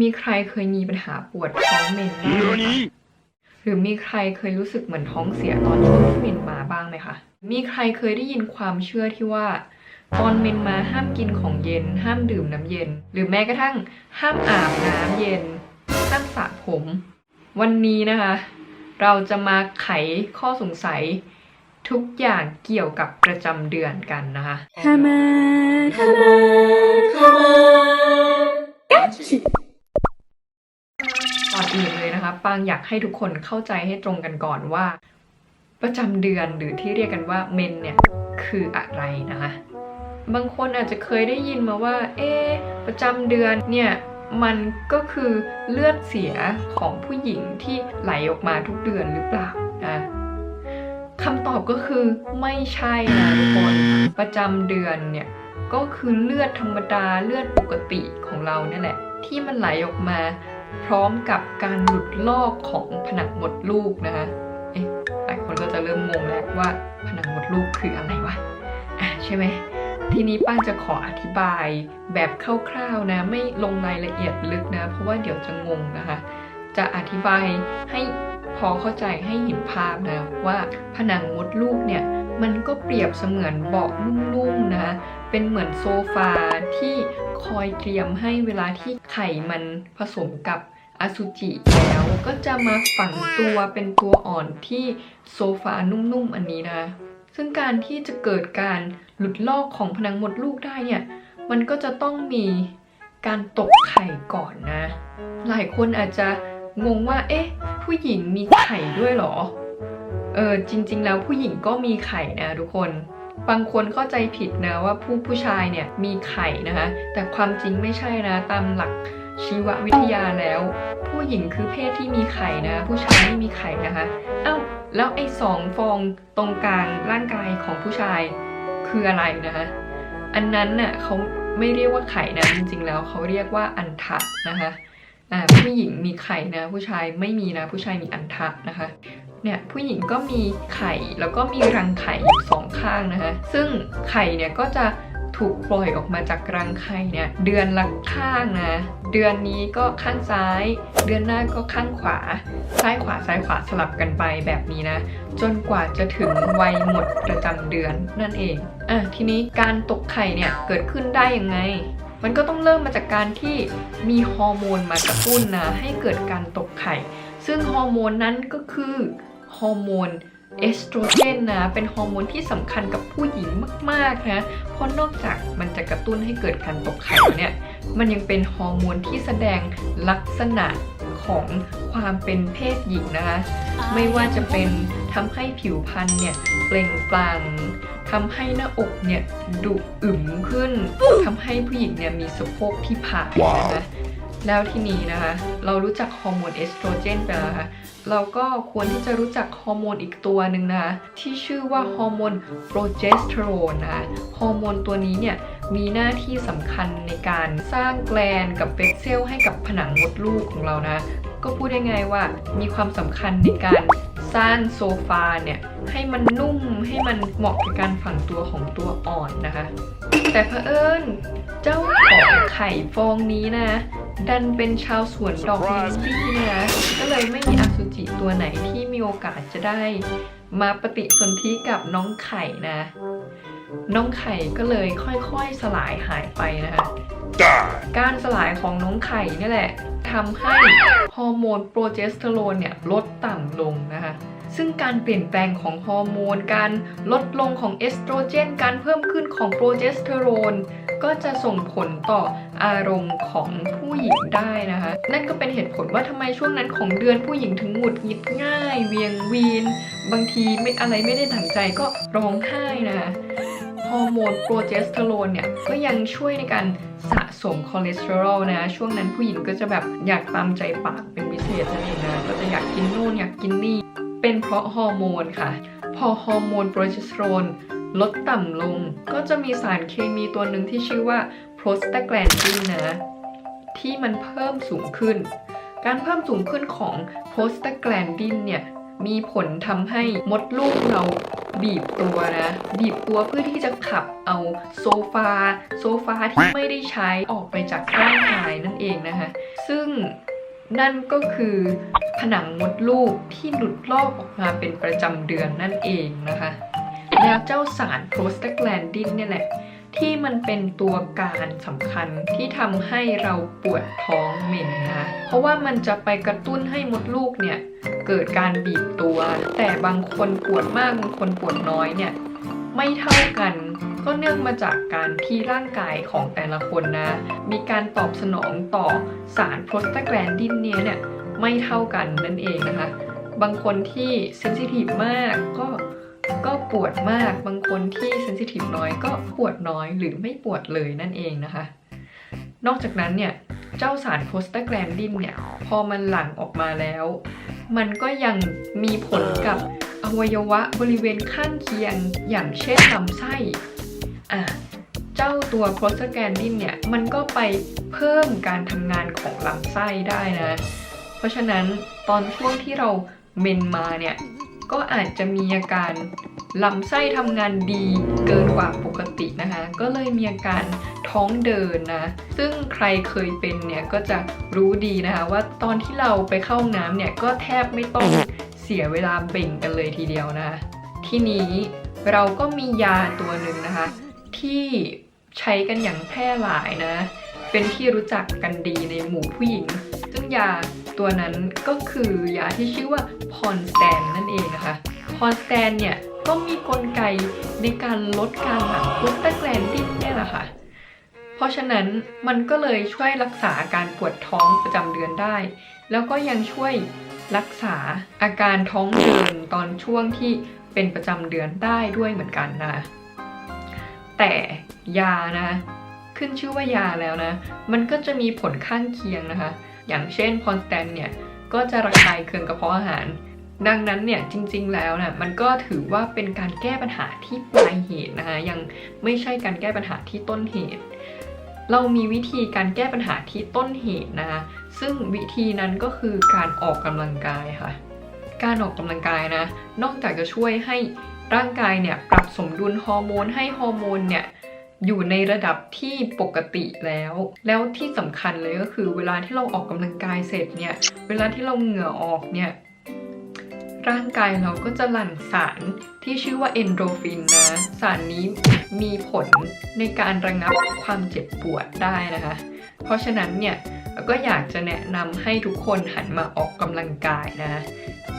มีใครเคยมีปัญหาปวดท้องเมนบ้างไหมคะ何หรือมีใครเคยรู้สึกเหมือนท้องเสียตอนช่วงที่เมนมาบ้างไหมคะ มีใครเคยได้ยินความเชื่อที่ว่า ตอนเมนมาห้ามกินของเย็น ห้ามดื่มน้ำเย็น หรือแม้กระทั่งห้ามอาบน้ำเย็น ห้ามสระผม วันนี้นะคะ เราจะมาไขข้อสงสัยทุกอย่างเกี่ยวกับประจำเดือนกันนะคะ Come on, come on, come on. Gotcha. ก่ ปางอยากให้ทุกคนเข้าใจให้ตรงกันก่อนว่า ประจำเดือนหรือที่เรียกกันว่าเมนเนี่ยคืออะไรนะคะ บางคนอาจจะเคยได้ยินมาว่า เอ๊ประจำเดือนเนี่ยมันก็คือเลือดเสียของผู้หญิงที่ไหลออกมาทุกเดือนหรือเปล่านะคำตอบก็คือไม่ใช่นะทุกคนประจำเดือนเนี่ยก็คือเลือดธรรมดาเลือดปกติของเราเนี่ยแหละ ที่มันไหลออกมา พร้อมกับการหลุดลอกของผนังมดลูกนะคะเอ๊ะหลายคนก็จะเริ่มงงแล้วว่าผนังมดลูกคืออะไรวะอะใช่ไหมทีนี้ป้าจะขออธิบายแบบคร่าวๆนะ ไม่ลงรายละเอียดลึกนะ เพราะว่าเดี๋ยวจะงงนะคะ จะอธิบายให้พอเข้าใจให้เห็นภาพนะว่าผนังมดลูกเนี่ย มันก็เปรียบเสมือนเบาะนุ่มๆนะเป็นเหมือนโซฟาที่คอยเตรียมให้เวลาที่ไข่มันผสมกับอสุจิแล้วก็จะมาฝังตัวเป็นตัวอ่อนที่โซฟานุ่มๆอันนี้นะ ซึ่งการที่จะเกิดการหลุดลอกของผนังมดลูกได้เนี่ย มันก็จะต้องมีการตกไข่ก่อนนะ หลายคนอาจจะงงว่า เอ๊ะ ผู้หญิงมีไข่ด้วยหรอ เออจริง ๆ แล้วผู้หญิงก็มีไข่นะทุกคนบางคนเข้าใจผิดนะว่าผู้ผู้ชายเนี่ยมีไข่นะคะ แต่ความจริงไม่ใช่นะตามหลักชีววิทยาแล้ว ผู้หญิงคือเพศที่มีไข่นะ ผู้ชายไม่มีไข่นะคะเอ้าแล้วไอ้สองฟองตรงกลางร่างกายของผู้ชายคืออะไรนะคะอันนั้นน่ะเขาไม่เรียกว่าไข่นะจริงๆแล้วเขาเรียกว่าอันทะนะคะอ่าผู้หญิงมีไข่นะ ผู้ชายไม่มีนะ ผู้ชายมีอันทะนะคะ เนี่ยผู้หญิงก็มีไข่แล้วก็มีรังไข่อยู่สองข้างนะคะ ซึ่งไข่เนี่ยก็จะถูกปล่อยออกมาจากรังไข่เนี่ยเดือนละข้างนะ เดือนนี้ก็ข้างซ้าย เดือนหน้าก็ข้างขวา ซ้ายขวาซ้ายขวาสลับกันไปแบบนี้นะ จนกว่าจะถึงวัยหมดประจำเดือนนั่นเองอะทีนี้การตกไข่เนี่ยเกิดขึ้นได้ยังไง มันก็ต้องเริ่มมาจากการที่มีฮอร์โมนมากระตุ้นนะให้เกิดการตกไข่ ซึ่งฮอร์โมนนั้นก็คือ ฮอร์โมนเอสโตรเจนนะ เป็นฮอร์โมนที่สำคัญกับผู้หญิงมากๆนะ เพราะนอกจากมันจะกระตุ้นให้เกิดการตกไข่แล้วเนี่ย มันยังเป็นฮอร์โมนที่แสดงลักษณะของความเป็นเพศหญิงนะคะ ไม่ว่าจะเป็นทำให้ผิวพรรณเนี่ยเปล่งปลั่งทำให้หน้าอกเนี่ยดุอึมขึ้นทำให้ผู้หญิงเนี่ยมีสะโพกที่ผ่ายนะคะ แล้วทีนี้นะคะ เรารู้จักฮอร์โมนเอสโตรเจนไปแล้วนะคะเราก็ควรที่จะรู้จักฮอร์โมนอีกตัวหนึ่งนะคะที่ชื่อว่าฮอร์โมนโปรเจสเตอโรนนะคะฮอร์โมนตัวนี้เนี่ยมีหน้าที่สำคัญในการสร้างแกลนกับเบสเซลให้กับผนังมดลูกของเรานะ ก็พูดได้ไงว่ามีความสำคัญในการสร้างโซฟาเนี่ยให้มันนุ่มให้มันเหมาะกับการฝังตัวของตัวอ่อนนะคะ แต่เผอิญเจ้าของไข่ฟองนี้นะ ดันเป็นชาวสวนดอกลิลลี่นะก็เลยไม่มีอสุจิตัวไหนที่มีโอกาสจะได้ มาปฏิสนธิกับน้องไข่นะ น้องไข่ก็เลยค่อยๆสลายหายไปนะคะการสลายของน้องไข่นี่แหละทำให้ฮอร์โมนโปรเจสเตอโรนเนี่ยลดต่ำลงนะคะซึ่งการเปลี่ยนแปลงของฮอร์โมน การลดลงของเอสโตรเจน การเพิ่มขึ้นของโปรเจสเตอโรน ก็จะส่งผลต่อ อารมณ์ของผู้หญิงได้นะคะ นั่นก็เป็นเหตุผลว่าทำไมช่วงนั้นของเดือนผู้หญิงถึงหงุดหงิดง่าย เวียงวีน บางทีไม่อะไรไม่ได้ดั่งใจก็ร้องไห้นะคะฮอร์โมนโปรเจสเตอโรนเนี่ยก็ยังช่วยในการสะสมคอเลสเตอรอลนะช่วงนั้นผู้หญิงก็จะแบบอยากตามใจปากเป็นพิเศษนั่นเองนะก็จะอยากกินนู่นอยากกินนี่ เป็นเพราะฮอร์โมนค่ะ พอฮอร์โมนโปรเจสเตอโรนลดต่ำลง ก็จะมีสารเคมีตัวหนึ่งที่ชื่อว่า โปรสตาแกลนดินนะ ที่มันเพิ่มสูงขึ้น การเพิ่มสูงขึ้นของโปรสตาแกลนดินเนี่ยมีผลทำให้มดลูกเราบีบตัวนะ บีบตัวเพื่อที่จะขับเอาโซฟา โซฟาที่ไม่ได้ใช้ออกไปจากร่างกายนั่นเองนะคะ ซึ่งนั่นก็คือผนังมดลูกที่หลุดลอกออกมาเป็นประจำเดือนนั่นเองนะคะ แล้วเจ้าสารโพสตาแกลนดินเนี่ยแหละ ที่มันเป็นตัวการสำคัญที่ทำให้เราปวดท้องเหม็นนะ เพราะว่ามันจะไปกระตุ้นให้มดลูกเนี่ยเกิดการบีบตัว แต่บางคนปวดมากบางคนปวดน้อยเนี่ยไม่เท่ากันก็เนื่องมาจากการที่ร่างกายของแต่ละคนนะ มีการตอบสนองต่อสารโพสตาแกลนดินเนี้ยเนี่ยไม่เท่ากันนั่นเองนะคะ บางคนที่เซนซิทีฟมากก็ ก็ปวดมากบางคนที่เซนซิทีฟน้อยก็ปวดน้อยหรือไม่ปวดเลยนั่นเองนะคะ นอกจากนั้นเนี่ยเจ้าสารโพสตาแกลนดินเนี่ยพอมันหลั่งออกมาแล้ว มันก็ยังมีผลกับอวัยวะบริเวณข้างเคียงอย่างเช่นลำไส้อะเจ้าตัวโพสตาแกลนดินเนี่ยมันก็ไปเพิ่มการทำงานของลำไส้ได้นะ เพราะฉะนั้นตอนช่วงที่เราเมนมาเนี่ย ก็อาจจะมีอาการลำไส้ทำงานดีเกินกว่าปกตินะคะ ก็เลยมีอาการท้องเดินนะ ซึ่งใครเคยเป็นเนี่ยก็จะรู้ดีนะคะว่าตอนที่เราไปเข้าห้องน้ำเนี่ยก็แทบไม่ต้องเสียเวลาเบ่งกันเลยทีเดียวนะคะทีนี้เราก็มียาตัวหนึ่งนะคะ ที่ใช้กันอย่างแพร่หลายนะ เป็นที่รู้จักกันดีในหมู่ผู้หญิง ซึ่งยา ตัวนั้นก็คือยาที่ชื่อว่าพอนสแตนนั่นเองนะคะพอนสแตนเนี่ยก็มีกลไกในการลดการหลั่งโพสตาแกลนดินเนี่ยแหละค่ะ เพราะฉะนั้นมันก็เลยช่วยรักษาอาการปวดท้องประจำเดือนได้ แล้วก็ยังช่วยรักษาอาการท้องเดินตอนช่วงที่เป็นประจำเดือนได้ด้วยเหมือนกันนะ แต่ยานะ ขึ้นชื่อว่ายาแล้วนะ มันก็จะมีผลข้างเคียงนะคะ อย่างเช่นพอนสแตนเนี่ยก็จะระคายเคืองกระเพาะอาหาร ดังนั้นเนี่ยจริงๆแล้วนะมันก็ถือว่าเป็นการแก้ปัญหาที่ปลายเหตุนะคะยังไม่ใช่การแก้ปัญหาที่ต้นเหตุ เรามีวิธีการแก้ปัญหาที่ต้นเหตุนะคะซึ่งวิธีนั้นก็คือการออกกำลังกายค่ะการออกกำลังกายนะนอกจากจะช่วยให้ร่างกายเนี่ยปรับสมดุลฮอร์โมนให้ฮอร์โมนเนี่ย อยู่ในระดับที่ปกติแล้ว แล้วที่สำคัญเลยก็คือ เวลาที่เราออกกำลังกายเสร็จเนี่ย เวลาที่เราเหงื่อออกเนี่ยร่างกายเราก็จะหลั่งสารที่ชื่อว่าเอนโดรฟินนะ สารนี้มีผลในการระงับความเจ็บปวดได้นะคะ เพราะฉะนั้นเนี่ยก็อยากจะแนะนำให้ทุกคนหันมาออกกำลังกายนะ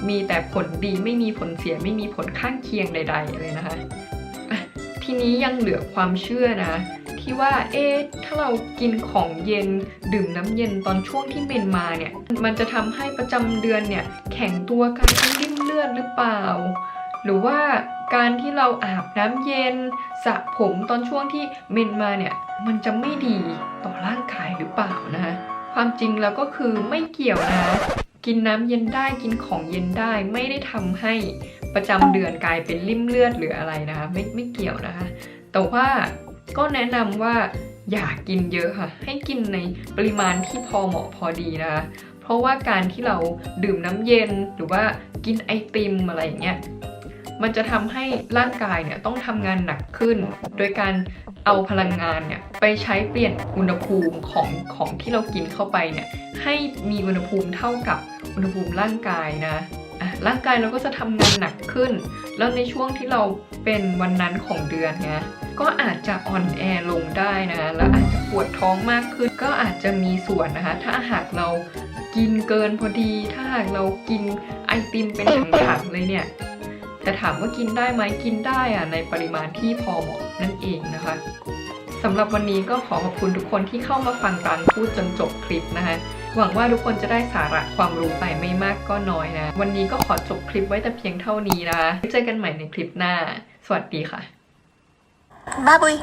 มีแต่ผลดีไม่มีผลเสียไม่มีผลข้างเคียงใด ๆ เลยนะคะอะ ทีนี้ยังเหลือความเชื่อนะ ที่ว่าเอ๊ะถ้าเรากินของเย็นดื่มน้ำเย็นตอนช่วงที่เมนมาเนี่ย มันจะทำให้ประจำเดือนเนี่ยแข็งตัวกลายเป็นริ่มเลือดหรือเปล่า หรือว่าการที่เราอาบน้ำเย็นสระผมตอนช่วงที่เมนมาเนี่ย มันจะไม่ดีต่อร่างกายหรือเปล่านะคะความจริงแล้วก็คือไม่เกี่ยวนะ กินน้ำเย็นได้กินของเย็นได้ไม่ได้ทำให้ ประจำเดือนกลายเป็นริ่มเลือดหรืออะไรนะคะ ไม่ไม่เกี่ยวนะคะ แต่ว่าก็แนะนำว่าอย่ากินเยอะค่ะ ให้กินในปริมาณที่พอเหมาะพอดีนะคะ เพราะว่าการที่เราดื่มน้ำเย็นหรือว่ากินไอติมอะไรอย่างเงี้ยมันจะทำให้ร่างกายเนี่ยต้องทำงานหนักขึ้น โดยการเอาพลังงานเนี่ยไปใช้เปลี่ยนอุณหภูมิของของที่เรากินเข้าไปเนี่ยให้มีอุณหภูมิเท่ากับอุณหภูมิร่างกายนะอะ ร่างกายเราก็จะทำงานหนักขึ้น แล้วในช่วงที่เราเป็นวันนั้นของเดือนเนี่ยก็อาจจะอ่อนแอลงได้นะแล้วอาจจะปวดท้องมากขึ้น ก็อาจจะมีส่วนนะคะ ถ้าหากเรากินเกินพอดี ถ้าหากเรากินไอติมเป็นถังๆเลยเนี่ยแต่ถามว่ากินได้ไหมกินได้อะในปริมาณที่พอเหมาะนั่นเองนะคะสำหรับวันนี้ก็ขอขอบคุณทุกคนที่เข้ามาฟังตังพูดจนจบคลิปนะคะ หวังว่าทุกคนจะได้สาระความรู้ไปไม่มากก็น้อยนะ วันนี้ก็ขอจบคลิปไว้แต่เพียงเท่านี้นะเจอกันใหม่ในคลิปหน้า สวัสดีค่ะ บ๊ายบาย